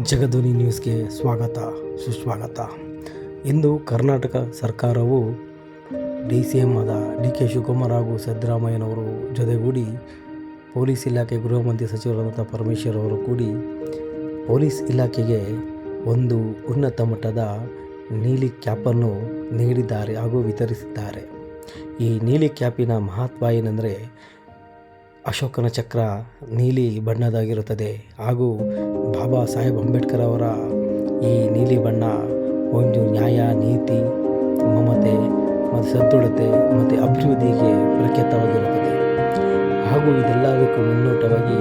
ಜಗಧ್ವನಿ ನ್ಯೂಸ್ಗೆ ಸ್ವಾಗತ, ಸುಸ್ವಾಗತ. ಇಂದು ಕರ್ನಾಟಕ ಸರ್ಕಾರವು ಡಿ ಸಿ ಎಂ ಆದ ಡಿ ಕೆ ಶಿವಕುಮಾರ್ ಹಾಗೂ ಸಿದ್ದರಾಮಯ್ಯನವರು ಜೊತೆಗೂಡಿ ಪೊಲೀಸ್ ಇಲಾಖೆ ಗೃಹ ಮಂತ್ರಿ ಸಚಿವರಾದಂಥ ಪರಮೇಶ್ವರ್ ಅವರು ಕೂಡಿ ಪೊಲೀಸ್ ಇಲಾಖೆಗೆ ಒಂದು ಉನ್ನತ ಮಟ್ಟದ ನೀಲಿ ಕ್ಯಾಪನ್ನು ನೀಡಿದ್ದಾರೆ ಹಾಗೂ ವಿತರಿಸಿದ್ದಾರೆ. ಈ ನೀಲಿ ಕ್ಯಾಪಿನ ಮಹತ್ವ ಏನೆಂದರೆ ಅಶೋಕನ ಚಕ್ರ ನೀಲಿ ಬಣ್ಣದಾಗಿರುತ್ತದೆ. ಹಾಗೂ ಬಾಬಾ ಸಾಹೇಬ್ ಅಂಬೇಡ್ಕರ್ ಅವರ ಈ ನೀಲಿ ಬಣ್ಣ ಒಂದು ನ್ಯಾಯ, ನೀತಿ, ಮಮತೆ ಮತ್ತು ಸದೃಢತೆ ಮತ್ತು ಅಭಿವೃದ್ಧಿಗೆ ಪ್ರಖ್ಯಾತವಾಗಿರುತ್ತದೆ. ಹಾಗೂ ಇದೆಲ್ಲದಕ್ಕೂ ಮುನ್ನೋಟವಾಗಿ